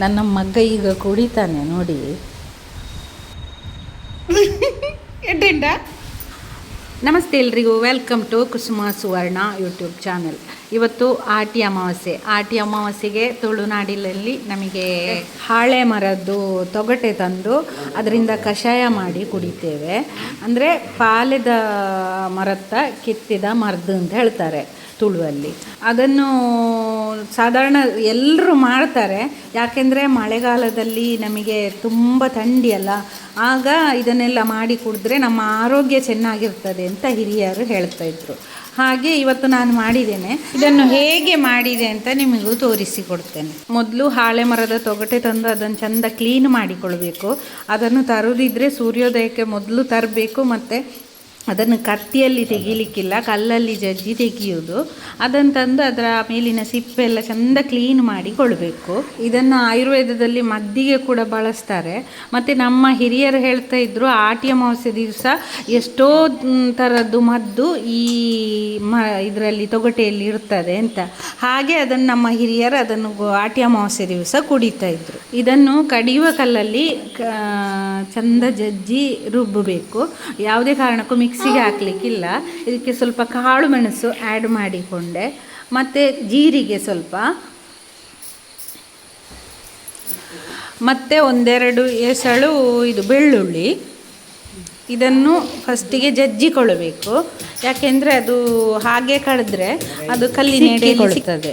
ನನ್ನ ಮಗ್ಗ ಈಗ ಕುಡಿತಾನೆ, ನೋಡಿ. ನಮಸ್ತೆ ಎಲ್ರಿಗೂ. Welcome to Kusuma Suvarna YouTube channel ಇವತ್ತು ಆಟಿ ಅಮಾವಾಸ್ಯೆ. ಆಟಿ ಅಮಾವಾಸ್ಯೆಗೆ ತುಳುನಾಡಿನಲ್ಲಿ ನಮಗೆ ಹಾಳೆ ಮರದ್ದು ತೊಗಟೆ ತಂದು ಅದರಿಂದ ಕಷಾಯ ಮಾಡಿ ಕುಡಿತೇವೆ. ಅಂದರೆ ಪಾಲೆದ ಮರತ್ತ ಕಿತ್ತಿದ ಮರದ್ದು ಅಂತ ಹೇಳ್ತಾರೆ ತುಳುವಲ್ಲಿ. ಅದನ್ನು ಸಾಧಾರಣ ಎಲ್ಲರೂ ಮಾಡ್ತಾರೆ. ಯಾಕೆಂದರೆ ಮಳೆಗಾಲದಲ್ಲಿ ನಮಗೆ ತುಂಬ ಥಂಡಿ ಅಲ್ಲ. ಆಗ ಇದನ್ನೆಲ್ಲ ಮಾಡಿ ಕುಡಿದ್ರೆ ನಮ್ಮ ಆರೋಗ್ಯ ಚೆನ್ನಾಗಿರ್ತದೆ ಅಂತ ಹಿರಿಯರು ಹೇಳ್ತಾ ಇದ್ರು. ಹಾಗೆ ಇವತ್ತು ನಾನು ಮಾಡಿದ್ದೇನೆ. ಇದನ್ನು ಹೇಗೆ ಮಾಡಿದೆ ಅಂತ ನಿಮಗೂ ತೋರಿಸಿಕೊಡ್ತೇನೆ ಮೊದಲು ಹಾಳೆ ಮರದ ತೊಗಟೆ ತಂದು ಅದನ್ನು ಚೆಂದ ಕ್ಲೀನ್ ಮಾಡಿಕೊಳ್ಬೇಕು. ಅದನ್ನು ತರೋದಿದ್ರೆ ಸೂರ್ಯೋದಯಕ್ಕೆ ಮೊದಲು ತರಬೇಕು ಮತ್ತು ಅದನ್ನು ಕತ್ತಿಯಲ್ಲಿ ತೆಗಿಲಿಕ್ಕಿಲ್ಲ, ಕಲ್ಲಲ್ಲಿ ಜಜ್ಜಿ ತೆಗೆಯುವುದು. ಅದನ್ನು ತಂದು ಅದರ ಮೇಲಿನ ಸಿಪ್ಪೆ ಎಲ್ಲ ಚೆಂದ ಕ್ಲೀನ್ ಮಾಡಿ ಕೊಡಬೇಕು. ಇದನ್ನು ಆಯುರ್ವೇದದಲ್ಲಿ ಮದ್ದಿಗೆ ಕೂಡ ಬಳಸ್ತಾರೆ. ಮತ್ತು ನಮ್ಮ ಹಿರಿಯರು ಹೇಳ್ತಾ ಇದ್ದರು ಆಟಿ ಅಮಾವಾಸ್ಯ ದಿವಸ ಎಷ್ಟೋ ಥರದ್ದು ಮದ್ದು ಈ ಮ, ಇದರಲ್ಲಿ ತೊಗಟೆಯಲ್ಲಿ ಇರ್ತದೆ ಅಂತ. ಹಾಗೆ ಅದನ್ನು ನಮ್ಮ ಹಿರಿಯರು ಅದನ್ನು ಆಟಿ ಅಮಾವಾಸ್ಯೆ ದಿವಸ ಕುಡಿತಾ ಇದ್ದರು ಇದನ್ನು ಕಡಿಯುವ ಕಲ್ಲಲ್ಲಿ ಚಂದ ಜಜ್ಜಿ ರುಬ್ಬಬೇಕು. ಯಾವುದೇ ಕಾರಣಕ್ಕೂ ಮಿಕ್ಸಿಗೆ ಹಾಕ್ಲಿಕ್ಕಿಲ್ಲ. ಇದಕ್ಕೆ ಸ್ವಲ್ಪ ಕಾಳು ಮೆಣಸು ಆ್ಯಡ್ ಮಾಡಿಕೊಂಡೆ. ಮತ್ತು ಜೀರಿಗೆ ಸ್ವಲ್ಪ. ಮತ್ತು ಒಂದೆರಡು ಎಸಳು ಇದು ಬೆಳ್ಳುಳ್ಳಿ. ಇದನ್ನು ಫಸ್ಟಿಗೆ ಜಜ್ಜಿಕೊಳ್ಳಬೇಕು. ಯಾಕೆಂದರೆ ಅದು ಹಾಗೆ ಕಳೆದ್ರೆ ಅದು ಕಲ್ಲಿನ ಎಡೆಗೊಳ್ತದೆ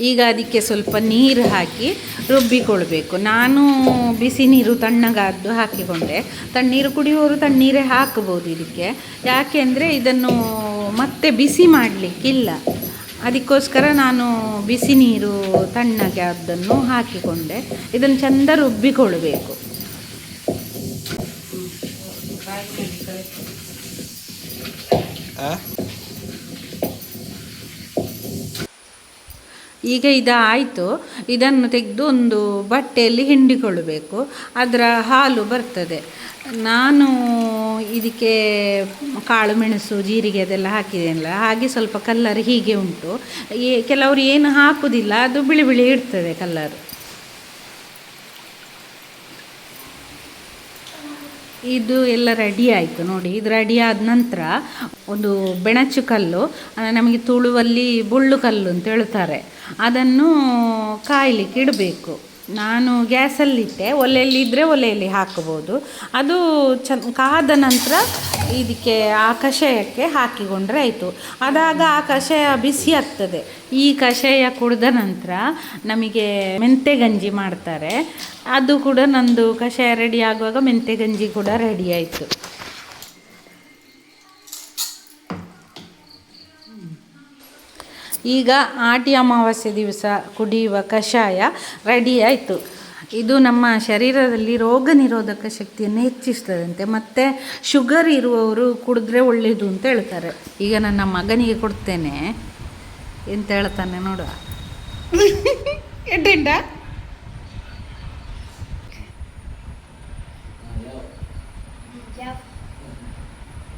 ಈಗ ಅದಕ್ಕೆ ಸ್ವಲ್ಪ ನೀರು ಹಾಕಿ ರುಬ್ಬಿಕೊಳ್ಬೇಕು. ನಾನು ಬಿಸಿ ನೀರು ತಣ್ಣಗಾದ್ದು ಹಾಕಿಕೊಂಡೆ. ತಣ್ಣೀರು ಕುಡಿಯುವವರು ತಣ್ಣೀರೇ ಹಾಕಬಹುದು ಇದಕ್ಕೆ. ಯಾಕೆಂದರೆ ಇದನ್ನು ಮತ್ತೆ ಬಿಸಿ ಮಾಡಲಿಕ್ಕಿಲ್ಲ. ಅದಕ್ಕೋಸ್ಕರ ನಾನು ಬಿಸಿ ನೀರು ತಣ್ಣಗೆ ಅದನ್ನು ಹಾಕಿಕೊಂಡೆ. ಇದನ್ನು ಚೆಂದ ರುಬ್ಬಿಕೊಳ್ಬೇಕು. ಈಗ ಇದಾಯಿತು. ಇದನ್ನು ತೆಗೆದು ಒಂದು ಬಟ್ಟೆಯಲ್ಲಿ ಹಿಂಡಿಕೊಳ್ಳಬೇಕು. ಅದರ ಹಾಲು ಬರ್ತದೆ. ನಾನು ಇದಕ್ಕೆ ಕಾಳು ಮೆಣಸು, ಜೀರಿಗೆ ಅದೆಲ್ಲ ಹಾಕಿದೆನಲ್ಲ, ಹಾಗೆ ಸ್ವಲ್ಪ ಕಲ್ಲರ್ ಹೀಗೆ ಉಂಟು. ಕೆಲವರು ಏನು ಹಾಕುವುದಿಲ್ಲ ಅದು ಬಿಳಿ ಬಿಳಿ ಇರ್ತದೆ ಕಲ್ಲರ್. ಇದು ಎಲ್ಲ ರೆಡಿ ಆಯಿತು ನೋಡಿ. ಇದು ರೆಡಿ ಆದ ನಂತರ ಒಂದು ಬೆಣಚು ಕಲ್ಲು ನಮಗೆ ತುಳುವಲ್ಲಿ ಬುಳ್ಳು ಕಲ್ಲು ಅಂತ ಹೇಳ್ತಾರೆ. ಅದನ್ನು ಕಾಯಲಿಕ್ಕೆ ಇಡಬೇಕು. ನಾನು ಗ್ಯಾಸಲ್ಲಿಟ್ಟೆ. ಒಲೆಯಲ್ಲಿ ಇದ್ದರೆ ಒಲೆಯಲ್ಲಿ ಹಾಕಬಹುದು. ಅದು ಚ ಕಾದ ನಂತರ ಇದಕ್ಕೆ ಆ ಕಷಾಯಕ್ಕೆ ಹಾಕಿಕೊಂಡ್ರೆ ಆಯಿತು. ಅದಾಗ ಆ ಕಷಾಯ ಬಿಸಿ ಆಗ್ತದೆ. ಈ ಕಷಾಯ ಕುಡಿದ ನಂತರ ನಮಗೆ ಮೆಂತೆ ಗಂಜಿ ಮಾಡ್ತಾರೆ. ಅದು ಕೂಡ ನಂದು ಕಷಾಯ ರೆಡಿ ಆಗುವಾಗ ಮೆಂತೆ ಗಂಜಿ ಕೂಡ ರೆಡಿ ಆಯಿತು. ಈಗ ಆಟಿ ಅಮಾವಾಸ್ಯೆ ದಿವಸ ಕುಡಿಯುವ ಕಷಾಯ ರೆಡಿ ಆಯಿತು. ಇದು ನಮ್ಮ ಶರೀರದಲ್ಲಿ ರೋಗ ನಿರೋಧಕ ಶಕ್ತಿಯನ್ನು ಹೆಚ್ಚಿಸ್ತದಂತೆ. ಮತ್ತು ಶುಗರ್ ಇರುವವರು ಕುಡಿದ್ರೆ ಒಳ್ಳೆಯದು ಅಂತ ಹೇಳ್ತಾರೆ. ಈಗ ನನ್ನ ಮಗನಿಗೆ ಕೊಡ್ತೇನೆ ಎಂತ ಹೇಳ್ತಾನೆ ನೋಡುವ. ಎಡ್ಡೆಂಡ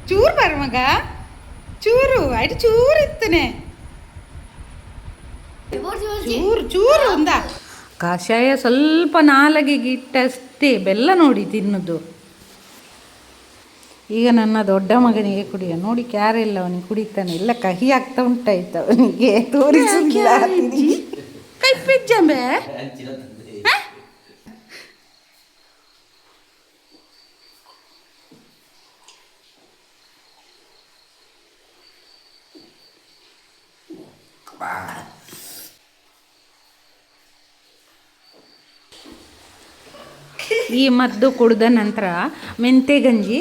ಚೂರು ಬರ ಮಗ. ಚೂರು, ಆಯ್ತು, ಚೂರು ಇತ್ತನೆ. ಚೂರು ಚೂರು ಒಂದ. ಕಷಾಯ ಸ್ವಲ್ಪ ನಾಲಗೆಗಿಟ್ಟಷ್ಟೇ ಬೆಲ್ಲ ನೋಡಿ ತಿನ್ನುದು. ಈಗ ನನ್ನ ದೊಡ್ಡ ಮಗನಿಗೆ ಕುಡಿಯ. ನೋಡಿ ಕ್ಯಾರೆಲ್ಲ ಅವನಿಗೆ ಕುಡಿತಾನೆ. ಎಲ್ಲ ಕಹಿ ಆಗ್ತಾ ಉಂಟಾಯ್ತು ಅವನಿಗೆ. ತೋರಿಸಿಲ್ಲ ಕೈಪಿಜ್ಜಂಬೆ ಈ ಮದ್ದು ಕುಡಿದ ನಂತರ ಮೆಂತೆ ಗಂಜಿ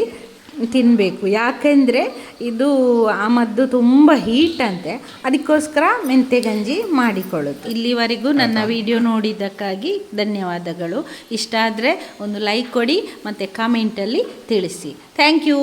ತಿನ್ನಬೇಕು ಯಾಕೆಂದರೆ ಇದು ಆ ಮದ್ದು ತುಂಬ ಹೀಟ್ ಅಂತೆ. ಅದಕ್ಕೋಸ್ಕರ ಮೆಂತೆ ಗಂಜಿ ಮಾಡಿಕೊಳ್ಳುತ್ತೆ ಇಲ್ಲಿವರೆಗೂ ನನ್ನ ವಿಡಿಯೋ ನೋಡಿದ್ದಕ್ಕಾಗಿ ಧನ್ಯವಾದಗಳು. ಇಷ್ಟ ಆದರೆ ಒಂದು ಲೈಕ್ ಕೊಡಿ ಮತ್ತು ಕಾಮೆಂಟಲ್ಲಿ ತಿಳಿಸಿ. Thank you